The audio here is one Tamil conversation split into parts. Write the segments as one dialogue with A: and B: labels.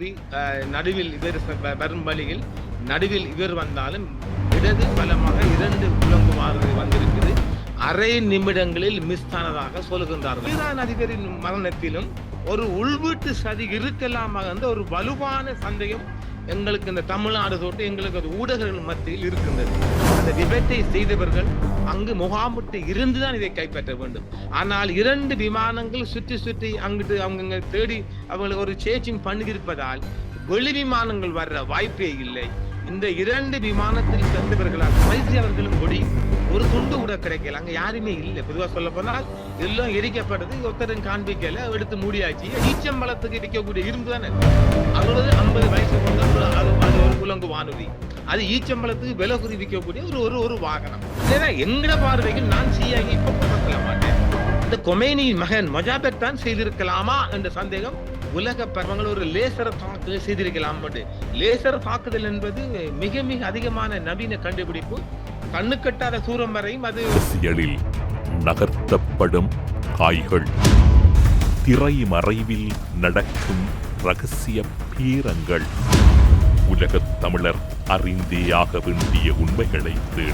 A: வானூர்தி நடுவில் இவர் வரும் வழியில் நடுவில் இவர் வந்தாலும் இடது பலமாக இரண்டு உலங்கு வானூர்தி வந்திருக்குது. அரை நிமிடங்களில் மிஸ் ஆனதாக சொல்லுகின்றார்கள். ஈரான் அதிபரின் மரணத்திலும் ஒரு உள்வீட்டு சதி இருக்கலாமாக இருந்த ஒரு வலுவான சந்தேகம் எங்களுக்கு இந்த தமிழ்நாடு தொட்டு எங்களுக்கு அது ஊடகங்கள் மத்தியில் இருக்கின்றது. அந்த விபத்தை செய்தவர்கள் அங்கு முகாமிட்டு இருந்துதான் இதை கைப்பற்ற வேண்டும். ஆனால் இரண்டு விமானங்கள் சுற்றி சுற்றி அங்கிட்டு அவங்க தேடி அவங்களுக்கு ஒரு சேச்சிங் பண்ணியிருப்பதால் வெளி விமானங்கள் வர்ற வாய்ப்பே இல்லை. இந்த இரண்டு விமானத்தில் சென்றவர்களால் மைசி அவர்களும் கொடி ஒரு துண்டு கூட கிடைக்கல. அங்க யாருமே இல்லை. பொதுவாக சொல்ல போனால் எல்லாம் எரிக்கப்பட்டது ஒருத்தரும் காண்பிக்கல. எடுத்து மூடியாச்சு. ஈச்சம்பழத்துக்கு இருக்கக்கூடிய இரும்பு தானே? அறுபது ஐம்பது வயசு கொண்ட அது அது ஒரு குலங்கு வானொலி. அது ஈச்சம்பழத்துக்கு விலை குறிவிக்கக்கூடிய ஒரு ஒரு ஒரு வாகனம். ஏன்னா எங்கட பார்வைக்கு நான் சிஐ இப்ப கொண்டு மாட்டேன். இந்த கொமேனியின் மகன் மொஜாபெட் தான் செய்திருக்கலாமா என்ற சந்தேகம் உலக பருவங்கள் ஒரு லேசர் தாக்குதல் செய்திருக்கலாம் லேசர் தாக்குதல் என்பது மிக மிக அதிகமான நவீன கண்டுபிடிப்பு. கண்ணு கட்டாத தூரம் வரையும் அது
B: அரசியலில் நகர்த்தப்படும் காய்கள். திரை மறைவில் நடக்கும் ரகசிய பீரங்கள். உலகத் தமிழர் அறிந்தேயாக வேண்டிய உண்மைகளை தேடி.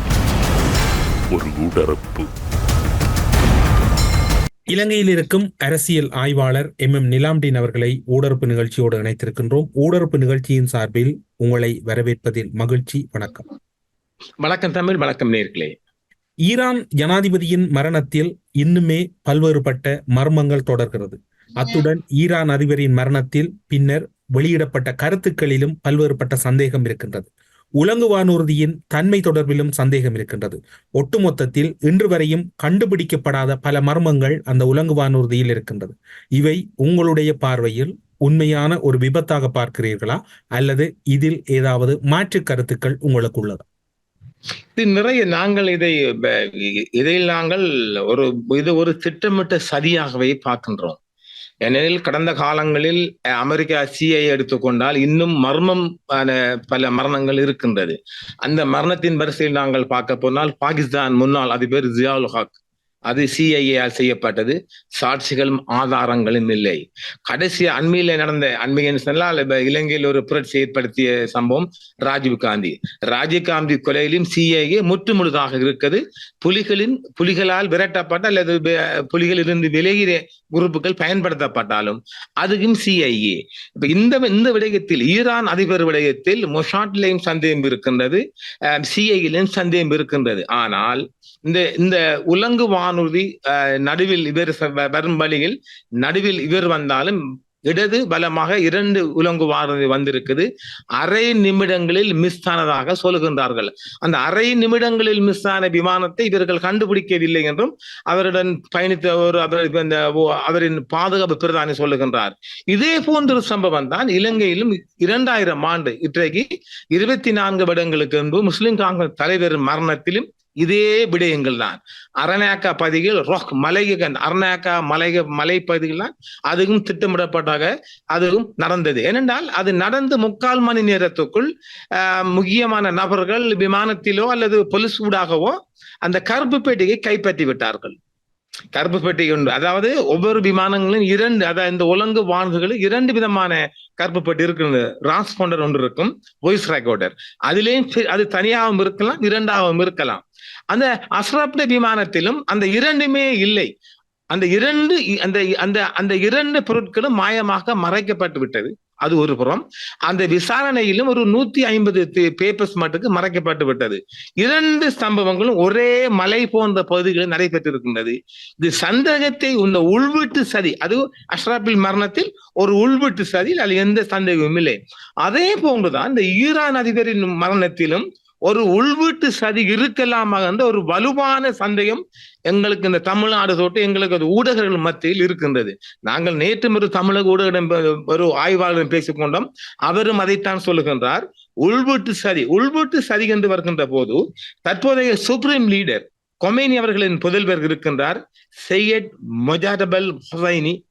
B: ஒரு உடறுப்பு
C: இலங்கையில் இருக்கும் அரசியல் ஆய்வாளர் எம். எம். நிலாம்டீன் அவர்களை ஊடறுப்பு நிகழ்ச்சியோடு இணைத்திருக்கின்றோம். ஊடறுப்பு நிகழ்ச்சியின் சார்பில் உங்களை வரவேற்பதில் மகிழ்ச்சி வணக்கம்.
A: வணக்கம் தமிழ் வணக்கம் நேர்களே.
C: ஈரான் ஜனாதிபதியின் மரணத்தில் இன்னுமே பல்வேறுபட்ட மர்மங்கள் தொடர்கிறது. அத்துடன் ஈரான் அதிபரின் மரணத்தில் பின்னர் வெளியிடப்பட்ட கருத்துக்களிலும் பல்வேறுபட்ட சந்தேகம் இருக்கின்றது. உலங்கு வானூர்தியின் தன்மை தொடர்பிலும் சந்தேகம் இருக்கின்றது. ஒட்டுமொத்தத்தில் இன்று வரையும் கண்டுபிடிக்கப்படாத பல மர்மங்கள் அந்த உலங்கு வானூர்தியில் இருக்கின்றது. இவை உங்களுடைய பார்வையில் உண்மையான ஒரு விபத்தாக பார்க்கிறீர்களா? அல்லது இதில் ஏதாவது மாற்று கருத்துக்கள் உங்களுக்கு உள்ளதா?
A: இது நிறைய நாங்கள் இதை இதை நாங்கள் ஒரு இது ஒரு திட்டமிட்ட சதியாகவே பார்க்கின்றோம். ஏனெனில் கடந்த காலங்களில் அஹ், அமெரிக்கா சிஐ எடுத்துக்கொண்டால் இன்னும் மர்மம் பல மரணங்கள் இருக்கின்றது. அந்த மரணத்தின் வரிசையில் நாங்கள் பார்க்க போனால் பாகிஸ்தான் முன்னாள் அதிபர் ஜியாவுல் ஹக் அது சிஐஏயால் செய்யப்பட்டது. சாட்சிகளும் ஆதாரங்களும் இல்லை. கடைசி அண்மையில நடந்த அண்மையின் சொன்னால் இலங்கையில் ஒரு புரட்சி ஏற்படுத்திய சம்பவம் ராஜீவ் காந்தி. ராஜீவ் காந்தி கொலையிலும் சிஐஏ முற்றுமுழுதாக இருக்குது. புலிகளின் புலிகளால் விரட்டப்பட்ட அல்லது புலிகள் புலிகளிலிருந்து விலகிய குரூப்புகள் பயன்படுத்தப்பட்டாலும் அதுவும் சிஐஏ இப்ப இந்த இந்த விடயத்தில் ஈரான் அதிபர் விடயத்தில் மொஷாட்லையும் சந்தேகம் இருக்கின்றது சிஐயிலும் சந்தேகம் இருக்கின்றது. ஆனால் இந்த இந்த உலங்குவான் வானூர்தி நடுவில் இவர் வரும் வழியில் நடுவில் இவர் வந்தாலும் இடது பலமாக இரண்டு உலங்கு வானூர்தி வந்திருக்குது. அரை நிமிடங்களில் மிஸ் ஆனதாக சொல்லுகின்றார்கள். அந்த அரை நிமிடங்களில் மிஸ் ஆன விமானத்தை இவர்கள் கண்டுபிடிக்கவில்லை என்றும் அவருடன் பயணித்த ஒரு அவர் இந்த அவரின் பாதுகாப்பு பிரதானி சொல்லுகின்றார். இதே போன்ற சம்பவம் தான் இலங்கையிலும் இரண்டாயிரம் ஆண்டு இன்றைக்கு இருபத்தி நான்கு வருடங்களுக்கு முன்பு முஸ்லிம் காங்கிரஸ் தலைவர் மரணத்திலும் இதே விடயங்கள் தான் அரணாக்கா பகுதியில் ரொக் மலைகன் அரணாக்கா மலை மலைப்பகுதிகள் தான் அதுவும் திட்டமிடப்பட்டாக அதுவும் நடந்தது. ஏனென்றால் அது நடந்து முக்கால் மணி நேரத்துக்குள் ஆஹ், முக்கியமான நபர்கள் விமானத்திலோ அல்லது பொலிஸ் ஊடாகவோ அந்த கருப்பு பெட்டியை கைப்பற்றி விட்டார்கள் கருப்பு பெட்டி உண்டு அதாவது ஒவ்வொரு விமானங்களும் இரண்டு அதாவது இந்த உலங்கு வான்குகளில் இரண்டு விதமான கருப்பு பெட்டி இருக்குது டிரான்ஸ்பாண்டர் ஒன்று இருக்கும் வாய்ஸ் ரெக்கார்டர் அதுலேயும் அது தனியாகவும் இருக்கலாம் இரண்டாகவும் இருக்கலாம். அந்த அஸ்ரப்ட விமானத்திலும் அந்த இரண்டுமே இல்லை. அந்த இரண்டு அந்த அந்த அந்த இரண்டு பொருட்களும் மாயமாக மறைக்கப்பட்டு விட்டது அது ஒரு புறம். அந்த விசாரணையிலும் ஒரு நூத்தி ஐம்பது பேப்பர்ஸ் மட்டுக்கு மறைக்கப்பட்டு விட்டது. இரண்டு சம்பவங்களும் ஒரே மலை போன்ற பகுதிகளில் நடைபெற்றிருக்கின்றது. இது சந்தேகத்தை இந்த உள்வீட்டு சதி அது அஷ்ராபில் மரணத்தில் ஒரு உள்வீட்டு சதி அதில் எந்த சந்தேகமும் இல்லை. அதே போன்றுதான் இந்த ஈரான் அதிபரின் மரணத்திலும் ஒரு உள்வீட்டு சதி இருக்கலாமாக இருந்த ஒரு வலுவான சந்தேகம் எங்களுக்கு இந்த தமிழ்நாடு தொட்டு எங்களுக்கு அது ஊடகர்கள் மத்தியில் இருக்கின்றது. நாங்கள் நேற்று ஒரு தமிழக ஊடகம் ஒரு ஆய்வாளரிடம் பேசிக்கொண்டோம் அவரும் அதைத்தான் சொல்லுகின்றார். உள்வீட்டு சதி உள்வீட்டு சதி என்று வருகின்ற போது தற்போதைய சுப்ரீம் லீடர் கொமேனி அவர்களின் புதல்வர் இருக்கின்றார். Seyed Mojtaba Hosseini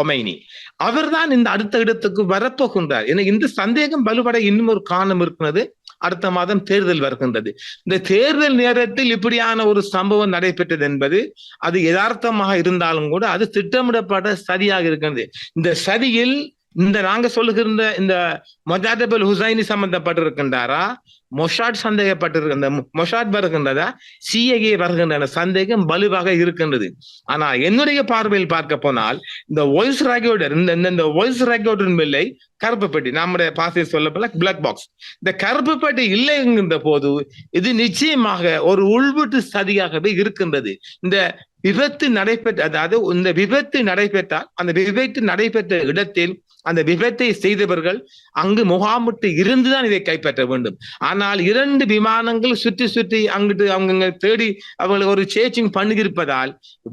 A: Khomeini. அவர்தான் இந்த அடுத்த இடத்துக்கு வரப்போகின்றார். என இந்த சந்தேகம் வலுவட இன்னும் ஒரு காரணம் இருக்கிறது அடுத்த மாதம் தேர்தல் வருகின்றது. இந்த தேர்தல் நேரத்தில் இப்படியான ஒரு சம்பவம் நடைபெற்றது என்பது அது யதார்த்தமாக இருந்தாலும் கூட அது திட்டமிடப்பட சரியாக இருக்கிறது இந்த சதியில் இந்த நாங்க சொல்லுகின்ற இந்த மொஜாதபல் ஹுசைனி சம்பந்தப்பட்டிருக்கின்றாரா? மொஷாட் சந்தேகப்பட்டிருக்க இந்த மொஷாட் வருகின்றதா? சிஏகே வருகின்றன. சந்தேகம் வலுவாக இருக்கின்றது. ஆனா என்னுடைய பார்வையில் பார்க்க போனால் இந்த வாய்ஸ் ரெக்கார்டர் இந்த இந்த- வாய்ஸ் ரெக்கார்டரின் வில்லை கருப்பு பெட்டி. நம்முடைய பாசையில் சொல்ல பிளாக் பாக்ஸ் இந்த கருப்பு பெட்டி இல்லை போது இது நிச்சயமாக ஒரு உள்வீட்டு சதியாகவே இருக்கின்றது. இந்த விபத்து நடைபெற்ற அதாவது இந்த விபத்து நடைபெற்றால் அந்த விபத்து நடைபெற்ற இடத்தில் அந்த விபத்தை செய்தவர்கள் அங்கு முகாமிட்டு இருந்துதான் இதை கைப்பற்ற வேண்டும். ஆனால் இரண்டு விமானங்கள் சுற்றி சுற்றி அங்கிட்டு அவங்க தேடி அவங்களை ஒரு சேச்சிங் பண்ணியிருப்பதால்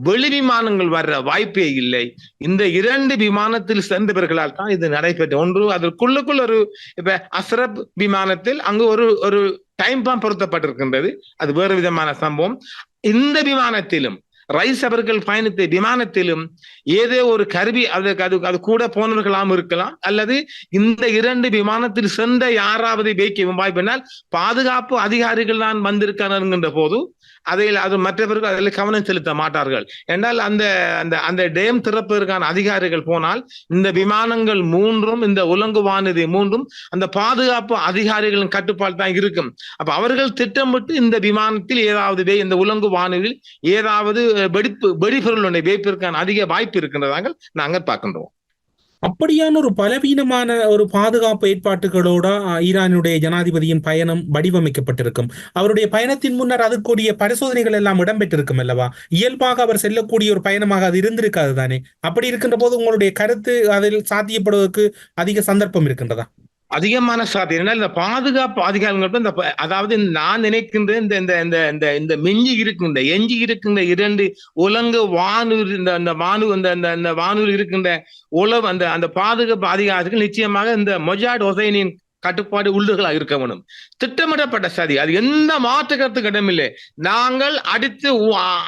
A: வெளி விமானங்கள் வர்ற வாய்ப்பே இல்லை. இந்த இரண்டு விமானத்தில் சேர்ந்தவர்களால் தான் இது நடைபெற்ற. ஒன்று அதற்குள்ளுக்குள் ஒரு இப்ப அஸ்ரப் விமானத்தில் அங்கு ஒரு ஒரு டைம் பாம் பொருத்தப்பட்டிருக்கின்றது. அது வேறு விதமான சம்பவம். இந்த விமானத்திலும் ரைஸ் அவர்கள் பயணித்த விமானத்திலும் ஏதோ ஒரு கருவி அதற்கு அது அது கூட போனவர்களாம் இருக்கலாம். அல்லது இந்த இரண்டு விமானத்தில் சென்ற யாராவது வைக்க வாய்ப்பினால் பாதுகாப்பு அதிகாரிகள் தான் வந்திருக்கிறார் போது அதில் அது மற்றவர்கள் அதில் கவனம் செலுத்த மாட்டார்கள். என்றால் அந்த அந்த அந்த டேம் திறப்பதற்கான அதிகாரிகள் போனால் இந்த விமானங்கள் மூன்றும் இந்த உலங்கு வானதி மூன்றும் அந்த பாதுகாப்பு அதிகாரிகளின் கட்டுப்பாடு தான் இருக்கும். அப்ப அவர்கள் திட்டமிட்டு இந்த விமானத்தில் ஏதாவது இந்த உலங்கு வானவில் ஏதாவது வெடிப்பு வெடிபொருள் ஒன்றை அதிக வாய்ப்பு இருக்கின்றதாக நாங்கள் பார்க்கின்றோம்.
C: அப்படியான ஒரு பலவீனமான ஒரு பாதுகாப்பு ஏற்பாட்டுகளோட ஈரானுடைய ஜனாதிபதியின் பயணம் வடிவமைக்கப்பட்டிருக்கும். அவருடைய பயணத்தின் முன்னர் அதற்குரிய பரிசோதனைகள் எல்லாம் இடம்பெற்றிருக்கும் அல்லவா? இயல்பாக அவர் செல்லக்கூடிய ஒரு பயணமாக அது இருந்திருக்காது தானே? அப்படி இருக்கின்ற போது உங்களுடைய கருத்து அதில் சாத்தியப்படுவதற்கு அதிக சந்தர்ப்பம் இருக்கின்றதா?
A: அதிகமான சாத்தியம் இந்த பாதுகாப்பு அதிகாரங்கள் இந்த அதாவது நான் நினைக்கின்ற இந்த இந்த இந்த இந்த இந்த மிஞ்சி இருக்கின்ற எஞ்சி இருக்கின்ற இரண்டு உலங்கு வானூர் இந்த அந்த வானு இந்த அந்த அந்த வானூர் இருக்கின்ற உளவு அந்த அந்த பாதுகாப்பு அதிகாரத்துக்கு நிச்சயமாக இந்த மொஜாட் ஹொசைனின் கட்டுப்பாடு உள்ளுகளாக இருக்க வேணும். திட்டமிடப்பட்ட சதி அது எந்த மாற்று இடமில்லை. நாங்கள் அடுத்து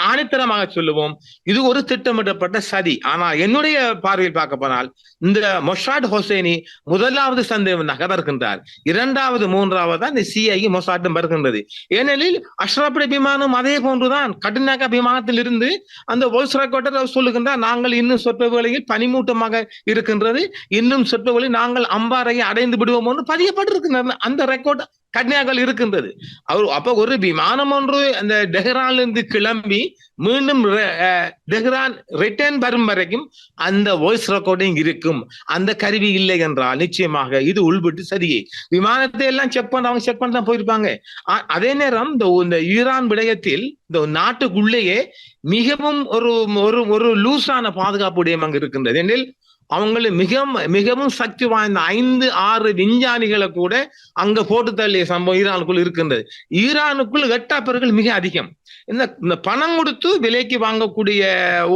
A: ஆணித்தரமாக சொல்லுவோம். இது ஒரு திட்டமிடப்பட்ட சதி. ஆனால் என்னுடைய பார்வையில் பார்க்க போனால் இந்த மொஷாட் ஹொசைனி முதலாவது சந்தேகமாக வருகின்றார் இரண்டாவது மூன்றாவது தான் இந்த சிஐ மொசாட்டும் வருகின்றது. ஏனெனில் அஷ்ரப் விமானம் அதே போன்றுதான். கட்டுநாயக்க விமானத்தில் இருந்து அந்த வாய்ஸ் ரெக்கார்டர் சொல்லுகின்றார் நாங்கள் இன்னும் சொற்ப வேளையில் பனிமூட்டமாக இருக்கின்றது. இன்னும் சொற்ப நாங்கள் அம்பாறையை அடைந்து விடுவோம் என்று பதியப்பட்டிருக்கின்றன அந்த ரெக்கார்ட் கன்னியாக்கள் இருக்கின்றது. அவர் அப்ப ஒரு விமானம் ஒன்று அந்த டெஹ்ரான்ல இருந்து கிளம்பி மீண்டும் டெஹ்ரான் ரிட்டர்ன் வரும் வரைக்கும் அந்த வாய்ஸ் ரெக்கார்டிங் இருக்கும். அந்த கருவி இல்லை என்றால் நிச்சயமாக இது உள்பட்டு சரியே. விமானத்தை எல்லாம் செக் பண்ண அவங்க செக் பண்ண தான் போயிருப்பாங்க அதே நேரம் இந்த ஈரான் விடயத்தில் இந்த நாட்டுக்குள்ளேயே மிகவும் ஒரு ஒரு ஒரு லூசான பாதுகாப்பு விடயம் அங்கு இருக்கின்றது. எனில் அவங்கள மிக மிகவும் சக்தி வாய்ந்த ஐந்து ஆறு விஞ்ஞானிகளை கூட அங்க போட்டு தள்ளிய சம்பவம் ஈரானுக்குள் இருக்கின்றது. ஈரானுக்குள் வெட்டாப்பர்கள் மிக அதிகம். இந்த இந்த பணம் கொடுத்து விலைக்கு வாங்கக்கூடிய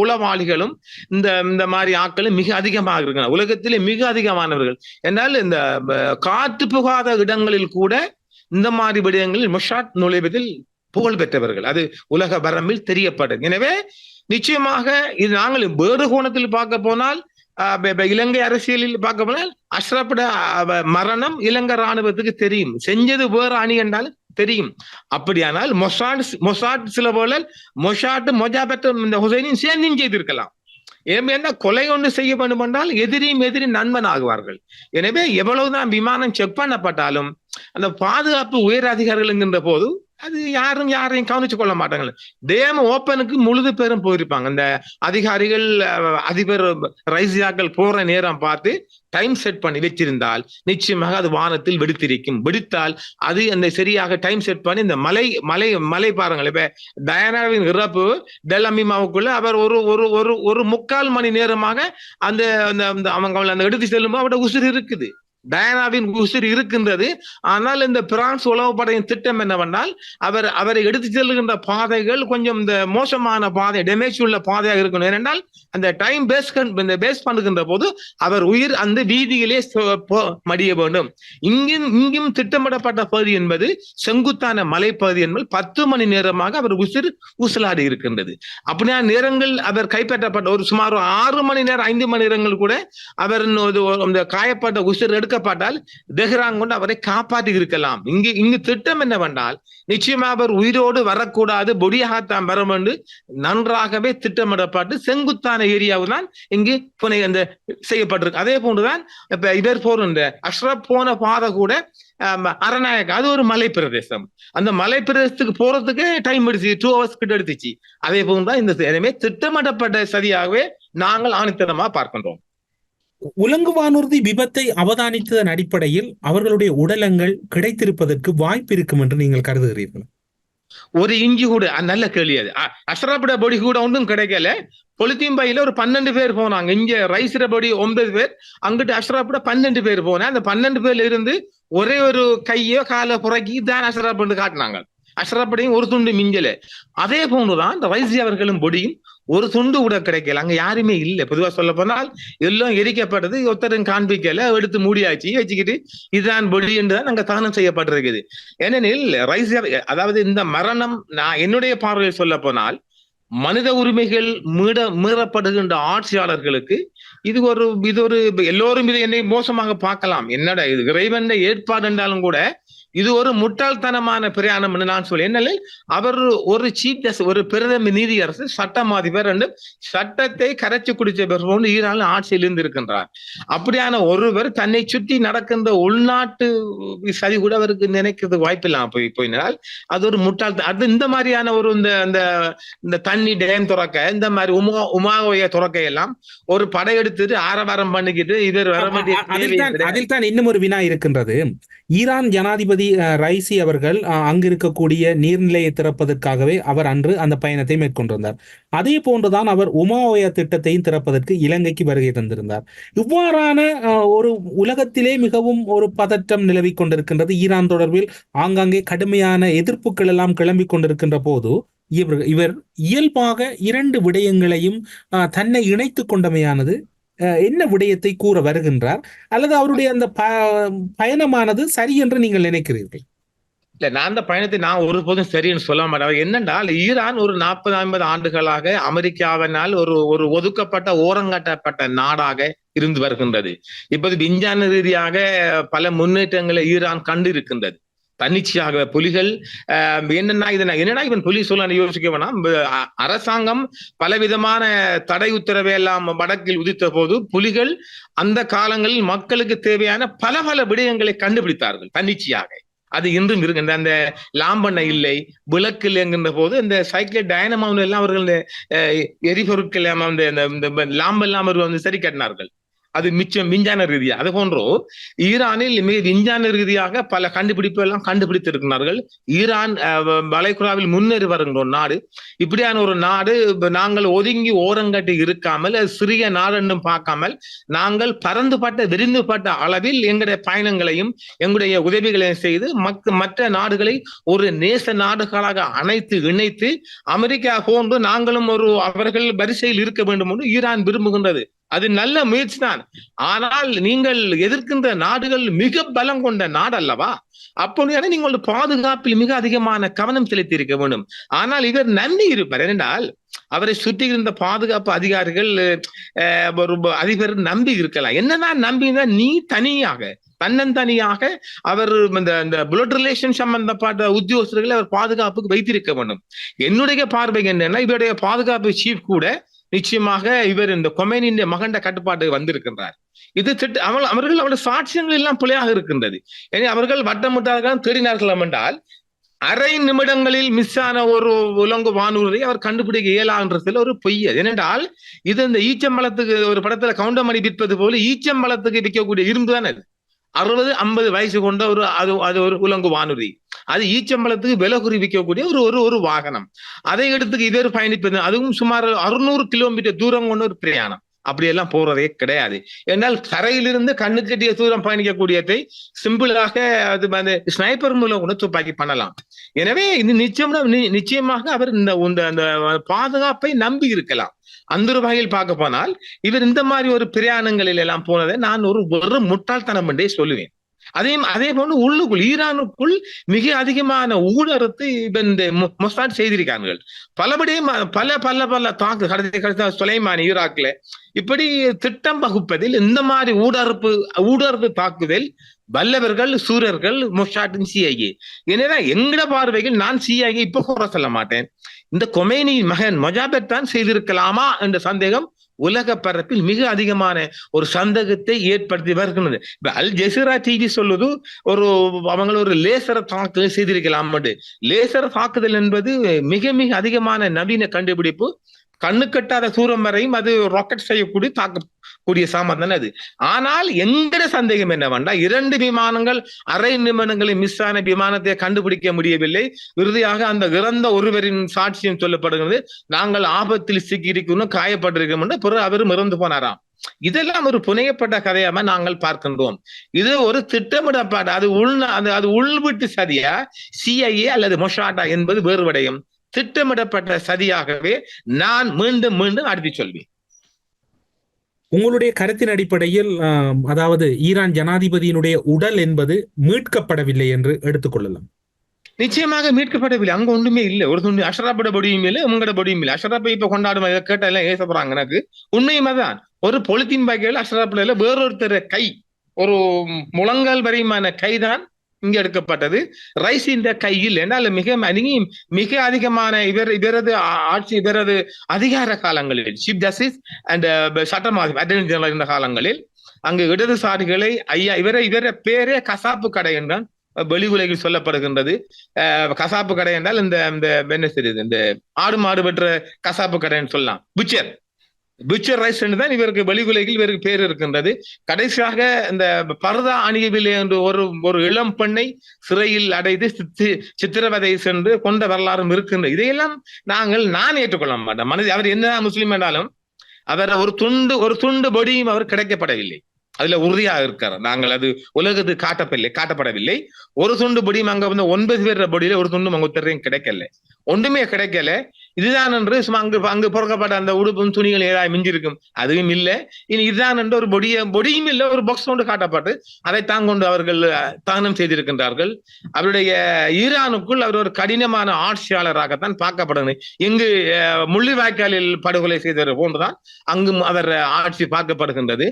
A: உளவாளிகளும் இந்த இந்த மாதிரி ஆட்களும் மிக அதிகமாக இருக்காங்க உலகத்திலே மிக அதிகமானவர்கள். என்றால் இந்த காற்று புகாத இடங்களில் கூட இந்த மாதிரி விடயங்களில் மொஷாட் நுழைவதில் புகழ் பெற்றவர்கள். அது உலக வரம்பில் தெரியப்படும் எனவே நிச்சயமாக இது நாங்கள் வேறு கோணத்தில் பார்க்க போனால் இலங்கை அரசியலில் பார்க்க போனால் அஷ்ரப்பட மரணம் இலங்கை ராணுவத்துக்கு தெரியும். செஞ்சது வேறு அணி என்றாலும் தெரியும். அப்படியானால் மொசாட் மொசாட் சில போல மொஷாட் மொஜா இந்த ஹுசைனின் சேர்ந்தும் செய்திருக்கலாம். ஏன் என்ன கொலை ஒன்று செய்ய வேண்டும் என்றால் எதிரியும் எதிரி நண்பன் ஆகுவார்கள். எனவே எவ்வளவுதான் விமானம் செக் பண்ணப்பட்டாலும் அந்த பாதுகாப்பு உயர் அதிகாரிகள் என்கின்ற போது அது யாரும் யாரையும் கவனிச்சு கொள்ள மாட்டாங்க டேம் ஓப்பனுக்கு முழுது பேரும் போயிருப்பாங்க. அந்த அதிகாரிகள் அதிபர் ரைசியாக்கள் போற நேரம் பார்த்து டைம் செட் பண்ணி வச்சிருந்தால் நிச்சயமாக அது வானத்தில் வெடித்திருக்கும். வெடித்தால் அது அந்த சரியாக டைம் செட் பண்ணி இந்த மலை மலை மலை பாருங்கள். இப்ப டயனாவின் இறப்பு டெல்லமிமாவுக்குள்ள அவர் ஒரு ஒரு ஒரு ஒரு முக்கால் மணி நேரமாக அந்த அந்த அந்த அவங்க அந்த எடுத்து செல்லும்போது அவட உசுறு இருக்குது. டயனாவின் உசிர் இருக்கின்றது. ஆனால் இந்த பிரான்ஸ் உளவுப்படையின் திட்டம் என்னவென்றால் அவர் அவரை எடுத்து செல்கின்ற பாதைகள் கொஞ்சம் இந்த மோசமான பாதை டேமேஜ் உள்ள பாதையாக இருக்கணும். ஏனென்றால் அந்த டைம் பேஸ் இந்த பேஸ் பண்ணுகின்ற போது அவர் உயிர் அந்த வீதியிலே மடிய வேண்டும். இங்கும் இங்கும் திட்டமிடப்பட்ட பகுதி என்பது செங்குத்தான மலைப்பகுதி என்பது பத்து மணி நேரமாக அவர் உசிர் ஊசலாடி இருக்கின்றது. அப்படியா நேரங்கள் அவர் கைப்பற்றப்பட்ட ஒரு சுமார் ஒரு ஆறு மணி நேரம் ஐந்து மணி நேரங்கள் கூட அவர் ஒரு- காயப்பட்ட உசிர் எடுக்க தடுக்கப்பட்டால் தெஹ்ராங் கொண்டு அவரை காப்பாற்றி இருக்கலாம். இங்கு இங்கு திட்டம் என்னவென்றால் நிச்சயமா அவர் உயிரோடு வரக்கூடாது பொடியாகத்தான் வர என்று நன்றாகவே திட்டமிடப்பட்டு செங்குத்தான ஏரியாவு தான் இங்கு புனை அந்த செய்யப்பட்டிருக்கு. அதே போன்றுதான் இப்ப இவர் இந்த அஷ்ரப் போன பாதை கூட ஆம், அது ஒரு மலை பிரதேசம் அந்த மலை பிரதேசத்துக்கு போறதுக்கு டைம் எடுத்துச்சு டூ ஹவர்ஸ் கிட்ட எடுத்துச்சு. அதே போன்றுதான் இந்த எனவே திட்டமிடப்பட்ட சதியாகவே நாங்கள் ஆணித்தனமா பார்க்கின்றோம்.
C: உலங்கு வானூர்தி விபத்தை அவதானித்ததன் அடிப்படையில் அவர்களுடைய உடலங்கள் கிடைத்திருப்பதற்கு வாய்ப்பு இருக்கும் என்று நீங்கள் கருதுகிறீர்கள்.
A: ஒரு இஞ்சி கூட நல்ல கேள்வி அது. அ- பொடி கூட ஒன்றும் கிடைக்கல. பொலித்தீன் பையில ஒரு பன்னெண்டு பேர் போனாங்க. இங்க ரைஸ்ர பொடி ஒன்பது பேர் அங்கிட்டு அஷ்ரப்புட பன்னெண்டு பேர் போனேன் அந்த பன்னெண்டு பேர்ல இருந்து ஒரே ஒரு கையோ காலை புறக்கி தான் அஷ்ரப் காட்டினாங்க. அஷ்ரப்படையும் ஒரு துண்டு மிஞ்சல. அதே போன்றுதான் இந்த வைசி அவர்களும் பொடியும் ஒரு துண்டு கூட கிடைக்கல. அங்க யாருமே இல்லை. பொதுவா சொல்ல போனால் எல்லாம் எரிக்கப்பட்டது ஒருத்தரும் காண்பிக்கல. எடுத்து மூடியாச்சு. வச்சுக்கிட்டு இதுதான் பொடி என்றுதான் அங்க தானம் செய்யப்பட்டிருக்குது. ஏனெனில் ரைஸ் அதாவது இந்த மரணம் நான் என்னுடைய பார்வையில் சொல்ல போனால் மனித உரிமைகள் மீட மீறப்படுகின்ற ஆட்சியாளர்களுக்கு இது ஒரு இது ஒரு எல்லோரும் இதை என்னை மோசமாக பார்க்கலாம். என்னடா இது? இறைவன் ஏற்பாடு என்றாலும் கூட இது ஒரு முட்டாள்தனமான பிரயாணம் என்று நான் சொல்ல அவர் ஒரு சீஃப் ஜஸ்டிஸ் ஒரு பிரதம நீதியரசு சட்டம் அதிபர் என்று சட்டத்தை கரைச்சு குடிச்ச போன்று ஈரான் ஆட்சியில் இருந்து இருக்கின்றார் அப்படியான ஒருவர் தன்னை சுற்றி நடக்கின்ற உள்நாட்டு சதி கூட அவருக்கு நினைக்கிறதுக்கு வாய்ப்பு இல்லாம போய் போயினால் அது ஒரு முட்டாள் அது இந்த மாதிரியான ஒரு இந்த இந்த இந்த தண்ணி டேம் துறக்க இந்த மாதிரி உமா உமாவைய துறக்க எல்லாம் ஒரு படையெடுத்துட்டு ஆரவாரம் பண்ணிக்கிட்டு இவர் வர கிடையாது.
C: அதில் தான் இன்னும் ஒரு வினா இருக்கின்றது. ஈரான் ஜனாதிபதி அஹ், ரைசி அவர்கள் அங்கு இருக்கக்கூடிய நீர்நிலையை திறப்பதற்காகவே அவர் அன்று அந்த பயணத்தை மேற்கொண்டிருந்தார். அதே போன்றுதான் அவர் உமாவோயா திட்டத்தையும் திறப்பதற்கு இலங்கைக்கு வருகை தந்திருந்தார். இவ்வாறான ஒரு உலகத்திலே மிகவும் ஒரு பதற்றம் நிலவிக் கொண்டிருக்கின்றது. ஈரான் தொடர்பில் ஆங்காங்கே கடுமையான எதிர்ப்புகள் எல்லாம் கிளம்பிக் கொண்டிருக்கின்ற போது இவர் இவர் இயல்பாக இரண்டு விடயங்களையும் தன்னை இணைத்துக் கொண்டமையானது என்ன விடயத்தை கூற வருகின்றார்? அல்லது அவருடைய அந்த ப பயணமானது சரி என்று நீங்கள் நினைக்கிறீர்கள்?
A: இல்ல நான் அந்த பயணத்தை நான் ஒருபோதும் சரின்னு சொல்ல மாட்டேன். என்னென்றால் ஈரான் ஒரு நாற்பது ஐம்பது ஆண்டுகளாக அமெரிக்காவினால் ஒரு ஒரு ஒதுக்கப்பட்ட ஓரங்கட்டப்பட்ட நாடாக இருந்து வருகின்றது. இப்போது விஞ்ஞான ரீதியாக பல முன்னேற்றங்களை ஈரான் கண்டு இருக்கின்றது. தன்னிச்சையாக புலிகள் ஆஹ், என்னன்னா இதை என்னடா இவன் புலி சொல்ல யோசிக்க வேணாம். அரசாங்கம் பலவிதமான தடை உத்தரவை எல்லாம் வடக்கில் உதித்த போது புலிகள் அந்த காலங்களில் மக்களுக்கு தேவையான பல பல விடயங்களை கண்டுபிடித்தார்கள் தன்னிச்சையாக. அது இன்றும் இருக்கு அந்த லாம்பண்ணை இல்லை விளக்கு இல்லைங்கிற போது இந்த சைக்கிள் டயனமாவில் எல்லாம் அவர்கள் இந்த, அஹ், எரிபொருட்கள் அந்த இந்த- இந்த லாம்பெல்லாம் அவர்கள் வந்து சரி கட்டினார்கள். அது மிச்சம் விஞ்ஞான ரீதியாக அது போன்றோ ஈரானில் மிக விஞ்ஞான ரீதியாக பல கண்டுபிடிப்பு எல்லாம் கண்டுபிடித்திருக்கிறார்கள். ஈரான் வ- வளைகுடாவில் முன்னேறி வருகின்ற ஒரு நாடு. இப்படியான ஒரு நாடு நாங்கள் ஒதுங்கி ஓரங்கட்டி இருக்காமல் அது சிறிய நாடு என்றும் பார்க்காமல் நாங்கள் பறந்துபட்ட விரிந்துபட்ட அளவில் எங்களுடைய பயணங்களையும் எங்களுடைய உதவிகளையும் செய்து மற்ற நாடுகளை ஒரு நேச நாடுகளாக அணைத்து இணைத்து அமெரிக்கா போன்று நாங்களும் ஒரு அவர்கள் வரிசையில் இருக்க வேண்டும் என்று ஈரான் விரும்புகின்றது. அது நல்ல முயற்சி தான் ஆனால் நீங்கள் எதிர்க்கின்ற நாடுகள் மிக பலம் கொண்ட நாடு அல்லவா அப்பொழுது நீங்கள் பாதுகாப்பில் மிக அதிகமான கவனம் செலுத்தி இருக்க வேண்டும். ஆனால் இவர் நம்பி இருப்பார். ஏனென்றால் அவரை சுற்றி இருந்த பாதுகாப்பு அதிகாரிகள் அஹ், அதிபர் நம்பி இருக்கலாம். என்னதான் நம்பினா நீ தனியாக தன்னந்தனியாக அவர் இந்த இந்த புலட் ரிலேஷன் சம்பந்தப்பட்ட உத்தியோகஸ்தர்களை அவர் பாதுகாப்புக்கு வைத்திருக்க வேண்டும். என்னுடைய பார்வை என்னன்னா இவருடைய பாதுகாப்பு சீஃப் கூட நிச்சயமாக இவர் இந்த கொமேனின் மகண்ட கட்டுப்பாட்டு வந்திருக்கின்றார். இது திட்ட அவள் அவர்கள் அவருடைய சாட்சியங்கள் எல்லாம் பிழையாக இருக்கின்றது. எனவே அவர்கள் வட்டமிட்டார்கள் தேடினார்கள் என்றால் அரை நிமிடங்களில் மிஸ் ஆன ஒரு உலங்கு வானூரை அவர் கண்டுபிடிக்க இயலான்றதுல ஒரு பொய் ஏனென்றால் இது இந்த ஈச்சம்பளத்துக்கு ஒரு படத்துல கவுண்டமணி விற்பது போல ஈச்சம்பளத்துக்கு விற்கக்கூடிய இரும்பு தானே அது அறுபது ஐம்பது வயசு கொண்ட ஒரு அது அது ஒரு உலங்கு வானூரி அது ஈச்சம்பழத்துக்கு விலை குறிப்பிக்கக்கூடிய ஒரு ஒரு ஒரு வாகனம். அதை எடுத்து ஒரு பயணிப்பது அதுவும் சுமார் அறுநூறு கிலோமீட்டர் தூரம் கொண்டு ஒரு பிரயாணம். அப்படியெல்லாம் போறதே கிடையாது. என்றால் கரையிலிருந்து கண்ணு கட்டிய தூரம் பயணிக்கக்கூடியதை சிம்பிளாக அது அந்த ஸ்னைப்பர் மூலம் கூட துப்பாக்கி பண்ணலாம். எனவே இது நிச்சயம் நிச்சயமாக அவர் இந்த இந்த அந்த பாதுகாப்பை நம்பி இருக்கலாம். அந்த ஒரு வகையில் பார்க்க போனால் இவர் இந்த மாதிரி ஒரு பிரயாணங்களில் எல்லாம் போனதை நான் ஒரு வெறும் முட்டாள்தனம் என்றே சொல்லுவேன். அதே அதே போன்று உள்ளுக்குள் ஈரானுக்குள் மிக அதிகமான ஊழறத்து இப்ப இந்த மொ- மொசாட் செய்திருக்கார்கள் பலபடியும் பல பல பல தாக்கு கடத்தி கடத்த சுலைமான் ஈராக்ல இப்படி திட்டம் வகுப்பதில் இந்த மாதிரி ஊடறுப்பு ஊடறுப்பு தாக்குதல் வல்லவர்கள் சூரர்கள் மொஷாட்டின் சிஐஏ எனவே எங்கட பார்வையில் நான் சிஐஏ இப்ப குறை சொல்ல மாட்டேன். இந்த கொமேனி மகன் மொஜாபெட் தான் செய்திருக்கலாமா என்ற சந்தேகம் உலக பரப்பில் மிக அதிகமான ஒரு சந்தேகத்தை ஏற்படுத்தி வருகிறது இப்ப அல் ஜெசிரா டிவி சொல்லுது ஒரு அவங்க ஒரு லேசர தாக்குதல் செய்திருக்கலாம் லேசர தாக்குதல் என்பது மிக மிக அதிகமான நவீன கண்டுபிடிப்பு. கண்ணு கட்டாத சூரம் வரையும் அது ராக்கெட் செய்யக்கூடிய தாக்கக்கூடிய சாமான் தானே அது. ஆனால் எங்கட சந்தேகம் என்னவென்றா இரண்டு விமானங்கள் அரை நிமிடங்களில் மிஸ் ஆன விமானத்தை கண்டுபிடிக்க முடியவில்லை. இறுதியாக அந்த இறந்த ஒருவரின் சாட்சியம் சொல்லப்படுகிறது. நாங்கள் ஆபத்தில் சிக்கி இருக்கணும் காயப்பட்டிருக்கோம் என்று பிறகு அவரும் இறந்து போனாராம். இதெல்லாம் ஒரு புனையப்பட்ட கதையாம நாங்கள் பார்க்கின்றோம். இது ஒரு திட்டமிடப்பாடு அது உள் அது அது உள்விட்டு சதியா சிஐஏ அல்லது மொஷாட்டா என்பது வேறுபடையும். திட்டமிடப்பட்ட சதியாகவே நான் மீண்டும் மீண்டும் அடுத்து சொல்வேன்.
C: உங்களுடைய கருத்தின் அடிப்படையில் அதாவது ஈரான் ஜனாதிபதியினுடைய உடல் என்பது மீட்கப்படவில்லை என்று எடுத்துக்கொள்ளலாம்
A: நிச்சயமாக மீட்கப்படவில்லை. அங்க ஒண்ணுமே இல்ல. ஒரு துண்டு அஷராப்பட பொடியும் இல்லை உங்களோட பொடியும் இல்லை. அஷராப்பை இப்ப கொண்டாடும்? இதை கேட்ட எல்லாம் ஏசப்படுறாங்க எனக்கு. உண்மையுமே தான் ஒரு பொலித்தீன் பாக்கையில் அஷராப்பில் வேறொருத்தர் கை ஒரு முழங்கால் வரையுமான கைதான் இங்கே எடுக்கப்பட்டது. ரைஸ் இந்த கையில் என்றால் மிக மிக அதிகமான இவர் இவரது ஆட்சி இவரது அதிகார காலங்களில் சீஃப் ஜஸ்டிஸ் அண்ட் சட்டம் அட்டர்னி ஜெனரல் இருந்த காலங்களில் அங்கு இடதுசாரிகளை ஐயா இவரை இவர பேரே கசாப்பு கடை என்றான் வெளி உலகில் சொல்லப்படுகின்றது. அஹ் கசாப்பு கடை என்றால் இந்த இந்த என்ன தெரியுது இந்த ஆடு மாடு பெற்ற கசாப்பு கடைன்னு சொல்லலாம். புச்சர் பியூச்சர் ரைஸ் தான் இவருக்கு வழிகுலைகள் இவருக்கு பேர் இருக்கின்றது. கடைசியாக இந்த பரதா அணியவில்லை என்று ஒரு ஒரு இளம் பெண்ணை சிறையில் அடைத்து சித்தி சித்திரவதை சென்று கொண்ட வரலாறும் இருக்கின்றது. இதையெல்லாம் நாங்கள் நான் ஏற்றுக்கொள்ள மாட்டேன். மனதில் அவர் என்ன முஸ்லீம் என்றாலும் அவர் ஒரு துண்டு ஒரு துண்டு பொடியும் அவர் கிடைக்கப்படவில்லை. அதுல உறுதியாக இருக்கார். நாங்கள் அது உலகத்து காட்டப்படவில்லை காட்டப்படவில்லை. ஒரு துண்டு பொடியும் அங்க வந்து ஒன்பது பேர் பொடியில ஒரு துண்டு மங்கத்தரையும் கிடைக்கல. ஒன்றுமே கிடைக்கல. இதுதான் என்று சும்மா அங்கு அங்கு பிறக்கப்பட்ட அந்த உடுப்பும் துணிகள் ஏதாவது மிஞ்சிருக்கும் அதுவும் இல்லை. இனி இதுதான் என்று ஒரு பொடிய பொடியும் இல்லை ஒரு பாக்ஸ் கொண்டு காட்டப்பட்டு அதைத்தான் கொண்டு அவர்கள் தகனம் தானம் செய்திருக்கின்றார்கள். அவருடைய ஈரானுக்குள் அவர் ஒரு கடினமான ஆட்சியாளராகத்தான் பார்க்கப்படணும் இங்கு முள்ளிவாய்க்காலில் படுகொலை செய்தவர் போன்றுதான் அங்கும் அவர் ஆட்சி பார்க்கப்படுகின்றது.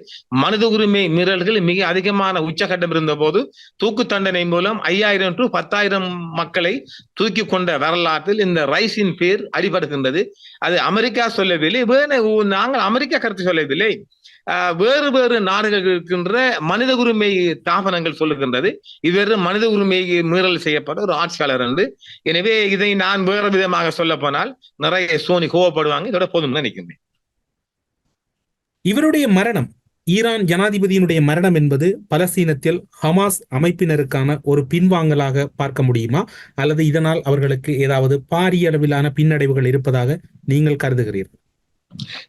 A: மனித உரிமை மீறல்கள் மிக அதிகமான உச்சகட்டம் இருந்த போது தூக்கு தண்டனை மூலம் ஐயாயிரம் டு பத்தாயிரம் மக்களை தூக்கி கொண்ட வரலாற்றில் இந்த ரைஸின் பேர் செயல்படுகின்றது அது அமெரிக்கா சொல்லவில்லை வேறு நாங்கள் அமெரிக்கா கருத்து சொல்லவில்லை. வேறு வேறு நாடுகள் இருக்கின்ற மனித உரிமை தாபனங்கள் சொல்லுகின்றது. இவர் மனித உரிமை மீறல் செய்யப்பட்ட ஒரு ஆட்சியாளர் என்று. எனவே இதை நான் வேறு விதமாக சொல்ல போனால் நிறைய சோனி கோவப்படுவாங்க இதோட போதும் நினைக்கின்றேன்.
C: இவருடைய மரணம் ஈரான் ஜனாதிபதியினுடைய மரணம் என்பது பலஸ்தீனத்தில் ஹமாஸ் அமைப்பினருக்கான ஒரு பின்வாங்கலாக பார்க்க முடியுமா? அல்லது இதனால் அவர்களுக்கு ஏதாவது பாரிய அளவிலான பின்னடைவுகள் இருப்பதாக நீங்கள் கருதுகிறீர்கள்?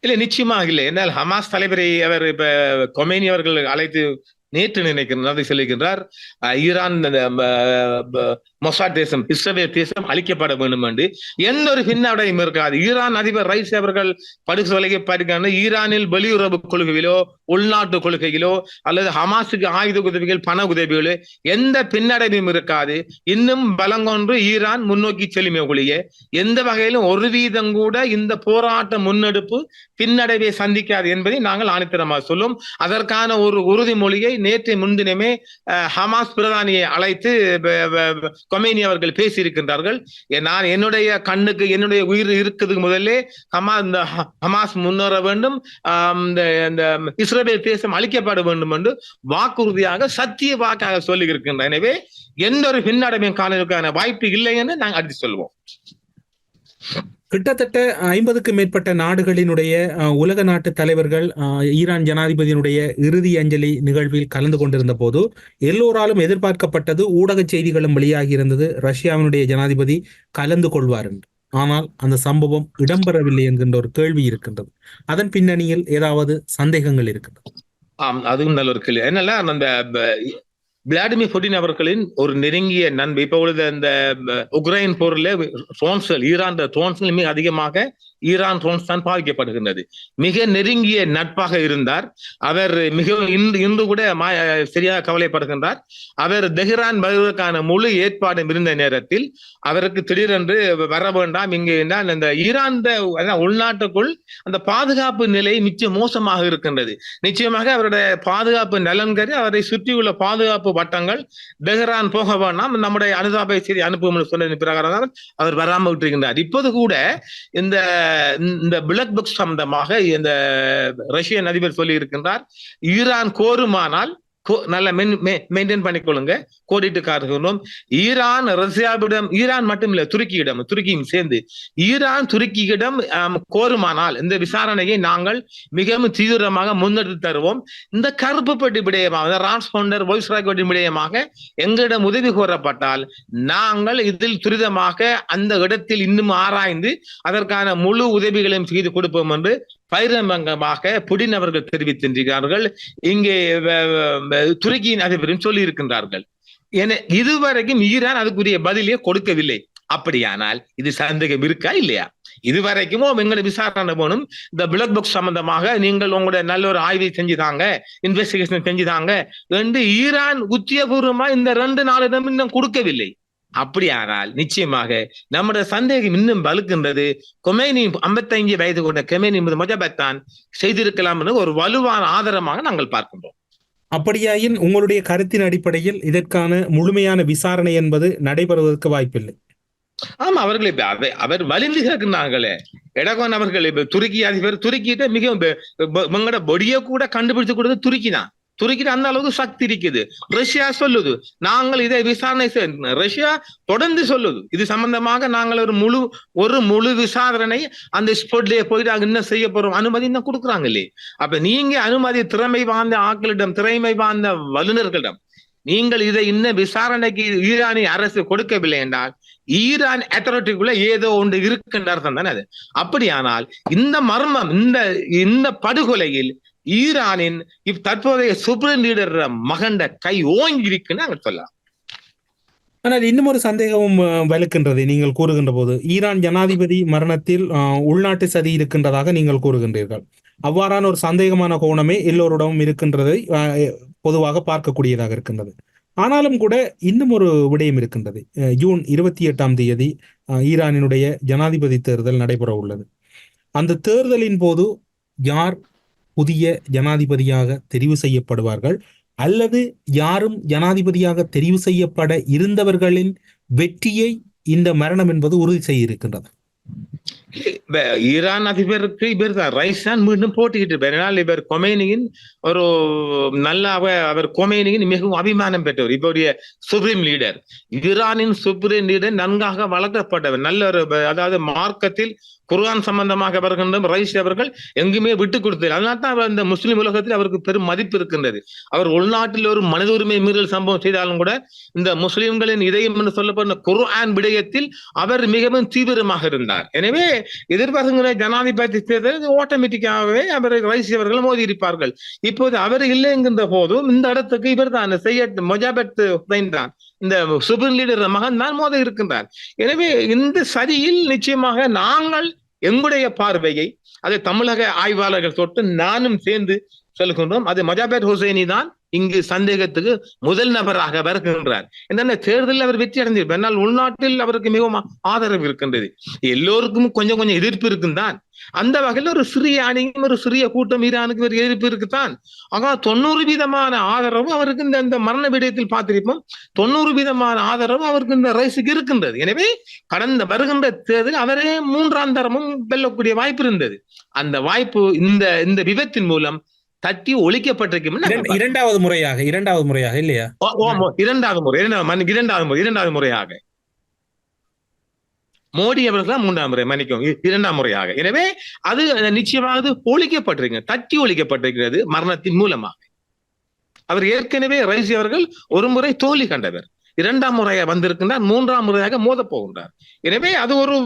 A: இல்ல நிச்சயமாக இல்லை. என்னால் ஹமாஸ் தலைவரை அவர் இப்ப கொமேனி அவர்கள் அழைத்து நேற்று நினைக்கிறார் சொல்லுகின்றார் அஹ் ஈரான் மொசாட் தேசம் இஸ்ரேல் தேசம் அழிக்கப்பட வேண்டும் என்று எந்த ஒரு பின்னடையும் இருக்காது. ஈரான் அதிபர் ரைஸ் அவர்கள் படுகொலைக்கு பாருக்கான ஈரானில் வெளியுறவு கொள்கையிலோ உள்நாட்டு கொள்கையிலோ அல்லது ஹமாஸுக்கு ஆயுத உதவிகள் பண உதவிகளோ எந்த பின்னடைவும் இருக்காது. இன்னும் பலங்கொன்று ஈரான் முன்னோக்கி செல்லுமே ஒழிய எந்த வகையிலும் ஒரு வீதம் கூட இந்த போராட்ட முன்னெடுப்பு பின்னடைவை சந்திக்காது என்பதை நாங்கள் ஆணித்தரமாக சொல்லும். அதற்கான ஒரு உறுதிமொழியை நேற்று முன்தினமே அஹ், ஹமாஸ் பிரதானியை அழைத்து கொமேனி அவர்கள் பேசியிருக்கின்றார்கள். நான் என்னுடைய கண்ணுக்கு என்னுடைய உயிர் இருக்கிறதுக்கு முதலே ஹமா இந்த ஹமாஸ் முன்னேற வேண்டும் இந்த இந்த இஸ்ரேல் தேசம் அழிக்கப்பட வேண்டும் என்று வாக்குறுதியாக சத்திய வாக்காக சொல்லி இருக்கின்றனர் எனவே எந்த ஒரு பின்னடைமையும் காணலுக்கான வாய்ப்பு இல்லை என்று நாங்கள் அடுத்து சொல்வோம்.
C: கிட்டத்தட்ட ஐம்பதுக்கு மேற்பட்ட நாடுகளினுடைய அஹ், உலக நாட்டு தலைவர்கள் ஈரான் ஜனாதிபதியினுடைய இறுதி அஞ்சலி நிகழ்வில் கலந்து கொண்டிருந்த போது எல்லோராலும் எதிர்பார்க்கப்பட்டது ஊடக செய்திகளும் வெளியாகி இருந்தது. ரஷ்யாவினுடைய ஜனாதிபதி கலந்து கொள்வார் என்று. ஆனால் அந்த சம்பவம் இடம்பெறவில்லை என்கின்ற ஒரு கேள்வி இருக்கின்றது. அதன் பின்னணியில் ஏதாவது சந்தேகங்கள் இருக்கின்றது?
A: ஆம் அதுவும் நல்ல ஒரு கேள்வி. என்னன்னா அந்த விளாடிமிர் புட்டின் அவர்களின் ஒரு நெருங்கிய நண்பு. இப்ப உள்ள இந்த உக்ரைன் போர்ல ட்ரோன்ஸ்கள் ஈரான் ட்ரோன்ஸ்கள் மிக அதிகமாக ஈரான் ட்ரோன்ஸ் தான் மிக நெருங்கிய நட்பாக இருந்தார். அவர் மிகவும் இன்று இன்று கூட சரியாக கவலைப்படுகின்றார். அவர் தெஹ்ரான் வருவதற்கான முழு ஏற்பாடும் இருந்த நேரத்தில் அவருக்கு திடீரென்று வர வேண்டாம் இங்கே என்றால் இந்த ஈரான் உள்நாட்டுக்குள் அந்த பாதுகாப்பு நிலை மிச்சம் மோசமாக இருக்கின்றது. நிச்சயமாக அவருடைய பாதுகாப்பு நலன் கருதி அவரை சுற்றியுள்ள பாதுகாப்பு வட்டங்கள் தெஹ்ரான் போக வேண்டாம் நம்முடைய அனுதாபை செய்தி அனுப்பும் சொன்ன பிரகாரம் அவர் வராமல் விட்டிருக்கின்றார். இப்போது கூட இந்த இந்த பிளக் புக் சம்பந்தமாக இந்த ரஷ்யன் அதிபர் சொல்லி இருக்கின்றார் ஈரான் கோருமானால் நல்ல மெயின்டைன் பண்ணிக்கொள்ளுங்க. கோடிட்டு காட்டுகிறோம். ஈரான் ரஷ்யாவிடம் ஈரான் மட்டும் இல்ல துருக்கியிடம் துருக்கியும் சேர்ந்து. ஈரான் துருக்கியிடம் கோருமானால் இந்த விசாரணையை நாங்கள் மிகவும் தீவிரமாக முன்னெடுத்து தருவோம். இந்த கருப்பு பெட்டி விடயமாக டிரான்ஸ்பவுண்டர் வாய்ஸ் ராக்கெட் விடயமாக எங்களிடம் உதவி கோரப்பட்டால் நாங்கள் இதில் துரிதமாக அந்த இடத்தில் இன்னும் ஆராய்ந்து அதற்கான முழு உதவிகளையும் செய்து கொடுப்போம் என்று பகிரங்கமாக புடின் அவர்கள் தெரிவித்திருக்கிறார்கள். இங்கே துருக்கியின் அதிபரும் சொல்லி இருக்கின்றார்கள் என இதுவரைக்கும் ஈரான் அதுக்குரிய பதிலே கொடுக்கவில்லை. அப்படியானால் இது சந்தேகம் இருக்கா இல்லையா? இதுவரைக்கும் எங்களை விசாரணை போகணும் இந்த பிளக் புக் சம்பந்தமாக நீங்கள் உங்களுடைய நல்ல ஒரு ஆய்வை செஞ்சுதாங்க இன்வெஸ்டிகேஷன் செஞ்சுதாங்க என்று ஈரான் உத்தியபூர்வமா இந்த ரெண்டு நாளிடம் இன்னும் கொடுக்கவில்லை. அப்படியானால் நிச்சயமாக நம்முடைய சந்தேகம் இன்னும் வலுக்கின்றது. கொமேனி 55 வயது கொண்ட கெமேனி மொஜபத்தான் செய்திருக்கலாம் என்று ஒரு வலுவான ஆதாரமாக நாங்கள் பார்க்கின்றோம்.
C: அப்படியாயின் உங்களுடைய கருத்தின் அடிப்படையில் இதற்கான முழுமையான விசாரணை என்பது நடைபெறுவதற்கு வாய்ப்பில்லை.
A: ஆமா அவர்கள் அவர் வலிந்து கேட்கின்றாங்களே எடகோன் அவர்கள் இப்ப துருக்கி அதிபர் துருக்கிட்ட மிகவும் உங்களோட பொடியை கூட கண்டுபிடிச்சு கொடுத்தது துருக்கி தான் துருக்கிட்டு அந்த அளவுக்கு சக்தி இருக்குது. ரஷ்யா சொல்லுது நாங்கள் இதை விசாரணை ரஷ்யா தொடர்ந்து சொல்லுது இது சம்பந்தமாக நாங்கள் ஒரு முழு ஒரு முழு விசாரணை அந்த ஸ்போர்ட்லயே போயிட்டு அங்க என்ன செய்ய போறோம் அனுமதி இன்னும் கொடுக்குறாங்க இல்லையே. அப்ப நீங்க அனுமதி திறமை வாய்ந்த ஆட்களிடம் திறமை வாய்ந்த வல்லுநர்களிடம் நீங்கள் இதை இன்னும் விசாரணைக்கு ஈரானிய அரசு கொடுக்கவில்லை என்றால் ஈரான் அத்தாரிட்டிக்குள்ள ஏதோ ஒன்று இருக்குன்ற அர்த்தம் தானே அது? அப்படியானால் இந்த மர்மம் இந்த இந்த படுகொலையில் ஈரானின் இப் தற்போதைய சுப்ரீம் லீடர் மகண்ட கை ஓங்கி இருக்குன்னு சொல்லலாம்.
C: ஆனால் இன்னும் ஒரு சந்தேகமும் வலுக்கின்றது நீங்கள் கூறுகின்ற போது. ஈரான் ஜனாதிபதி மரணத்தில் உள்நாட்டு சதி இருக்கின்றதாக நீங்கள் கூறுகின்றீர்கள். அவ்வாறான ஒரு சந்தேகமான கோணமே எல்லோருடமும் இருக்கின்றதை அஹ், பொதுவாக பார்க்கக்கூடியதாக இருக்கின்றது. ஆனாலும் கூட இன்னும் ஒரு விடயம் இருக்கின்றது. அஹ், ஜூன் இருபத்தி எட்டாம் தேதி அஹ், ஈரானினுடைய ஜனாதிபதி தேர்தல் நடைபெற உள்ளது அந்த தேர்தலின் போது யார் புதிய ஜனாதிபதியாக தெரிவு செய்யப்படுவார்கள். அல்லது யாரும் ஜனாதிபதியாக தெரிவு செய்யப்பட இருந்தவர்களின் வெற்றியை இந்த மரணம் என்பது உறுதி செய்ய இருக்கின்றது
A: ஈரான் அதிபருக்கு இவர் தான் ரைஸ் மீண்டும் போட்டிக்கிட்டு இருப்பார் ஏன்னால் இவர் கொமேனியின் ஒரு நல்ல அவர் கொமேனியின் மிகவும் அபிமானம் பெற்றவர் இவருடைய சுப்ரீம் லீடர் ஈரானின் சுப்ரீம் லீடர் நன்காக வளர்க்கப்பட்டவர் நல்ல ஒரு அதாவது மார்க்கத்தில் குர்ஆன் சம்பந்தமாக வருகின்ற ரைஸ் அவர்கள் எங்குமே விட்டு கொடுத்தது அதனால தான் அவர் இந்த முஸ்லிம் உலகத்தில் அவருக்கு பெரும் மதிப்பு இருக்கின்றது அவர் உள்நாட்டில் ஒரு மனித உரிமை மீறல் சம்பவம் செய்தாலும் கூட இந்த முஸ்லிம்களின் இதயம் என்று சொல்லப்படுற குர்ஆன் விடயத்தில் அவர் மிகவும் தீவிரமாக இருந்தார் எனவே எதிர்பார்க்கிற ஜனாதிபதி தேர்தல் ஆட்டோமேட்டிக்காகவே அவரை ரைஸ் அவர்கள் மோதி இருப்பார்கள் இப்போது அவர் இல்லை என்கின்ற போதும் இந்த இடத்துக்கு இவர் தான் செய்யட் மொஜாபத் ஹுசைன் தான் இந்த சுபன் லீடர் மகன் தான் மோத இருக்கின்றார். எனவே இந்த சரியில் நிச்சயமாக நாங்கள் எங்களுடைய பார்வையை அதை தமிழக ஆய்வாளர்கள் தொட்டு நானும் சேர்ந்து சொல்கின்றோம். அது மஜாபத் ஹுசைனி தான் இங்கு சந்தேகத்துக்கு முதல் நபராக வருகின்றார். என்னென்ன தேர்தலில் அவர் வெற்றி அடைந்திருப்பார்? ஆனால் உள்நாட்டில் அவருக்கு மிகவும் ஆதரவு இருக்கின்றது. எல்லோருக்கும் கொஞ்சம் கொஞ்சம் எதிர்ப்பு இருக்குந்தான் அந்த வகையில் ஒரு சிறிய அணியும் ஒரு சிறிய கூட்டம் ஈரானுக்கு ஒரு எதிர்ப்பு இருக்குத்தான். ஆகா தொண்ணூறு வீதமான ஆதரவு அவருக்கு இந்த இந்த மரண விடயத்தில் பார்த்திருப்போம். தொண்ணூறு வீதமான ஆதரவு அவருக்கு இந்த ரைஸுக்கு இருக்கின்றது. எனவே கடந்த வருகின்ற தேர்தல் அவரே மூன்றாம் தரமும் வெல்லக்கூடிய வாய்ப்பு இருந்தது. அந்த வாய்ப்பு இந்த இந்த விபத்தின் மூலம் தட்டி ஒழிக்கப்பட்டிருக்கும்
C: இரண்டு- இரண்டாவது முறையாக இரண்டாவது முறையாக இல்லையா?
A: இரண்டாவது முறை இரண்டாவது இரண்டாவது முறை இரண்டாவது முறையாக. மோடி அவர்கள் மூன்றாம் முறை மன்னிக்கும் இரண்டாம் முறையாக. எனவே அது நிச்சயமாக அது ஒழிக்கப்பட்டிருக்கு தட்டி ஒழிக்கப்பட்டிருக்கிறது மரணத்தின் மூலமாக. அவர் ஏற்கனவே ரைசி அவர்கள் ஒரு முறை தோல்வி கண்டவர். இரண்டாம் முறையாக வந்திருக்கின்றார் மூன்றாம் முறையாக மோதப் போகின்றார். எனவே அது ஒரு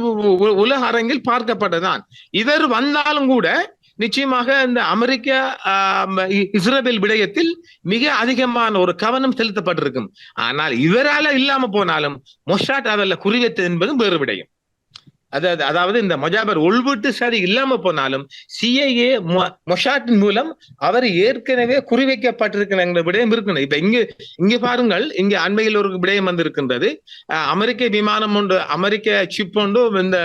A: உலக அரங்கில் பார்க்கப்பட்டதான் இவர் வந்தாலும் கூட நிச்சயமாக இந்த அமெரிக்க ஆம், இஸ்ரேல் விடயத்தில் மிக அதிகமான ஒரு கவனம் செலுத்தப்பட்டிருக்கும். ஆனால் இவரால இல்லாம போனாலும் மொஷாட் அதில் குறிவைத்தது என்பதும் வேறு விடயம். அதாவது அதாவது இந்த மொஜாபர் உள்வீட்டு சரி இல்லாம போனாலும் சிஐஏ மொஷாட்டின் மூலம் அவர் ஏற்கனவே குறிவைக்கப்பட்டிருக்கிற விடயம் இருக்கணும் இப்ப இங்க இங்க பாருங்கள் இங்க அண்மையில் ஒரு விடயம் வந்திருக்கின்றது. அஹ், அமெரிக்க விமானம் ஒன்று அமெரிக்க சிப் ஒன்று இந்த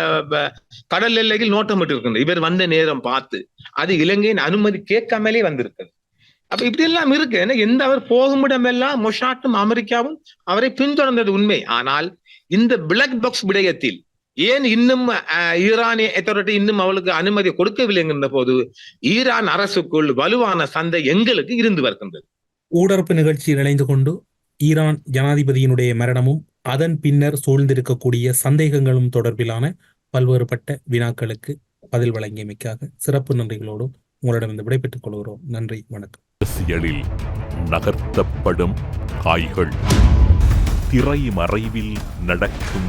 A: கடல் எல்லையில் நோட்டமிட்டு இருக்கின்றது இவர் வந்த நேரம் பார்த்து. அது இலங்கையின் அனுமதி கேட்காமலே வந்திருக்கிறது. அப்ப இப்படி எல்லாம் இருக்கு. ஏன்னா எந்த அவர் போகும் இடமெல்லாம் மொஷாட்டும் அமெரிக்காவும் அவரை பின்தொடர்ந்தது உண்மை. ஆனால் இந்த பிளாக் பாக்ஸ் விடயத்தில் ஏன் இன்னும் அஹ், ஈரானிய அத்தாரிட்டி இன்னும் அவளுக்கு அனுமதி கொடுக்கவில்லை என்கின்ற போது ஈரான் அரசுக்குள் வலுவான சந்தை எங்களுக்கு இருந்து வருகின்றது.
C: ஊடரப்பு நிகழ்ச்சியில் இணைந்து கொண்டு ஈரான் ஜனாதிபதியினுடைய மரணமும் அதன் பின்னர் சூழ்ந்திருக்கக்கூடிய சந்தேகங்களும் தொடர்பிலான பல்வேறுபட்ட வினாக்களுக்கு பதில் வழங்கியமைக்காக சிறப்பு நன்றிகளோடு உங்களிடமிருந்து விடைபெற்றுக் கொள்கிறோம். நன்றி வணக்கம்.
B: அரசியலில் நகர்த்தப்படும் காய்கள் திரை மறைவில் நடக்கும்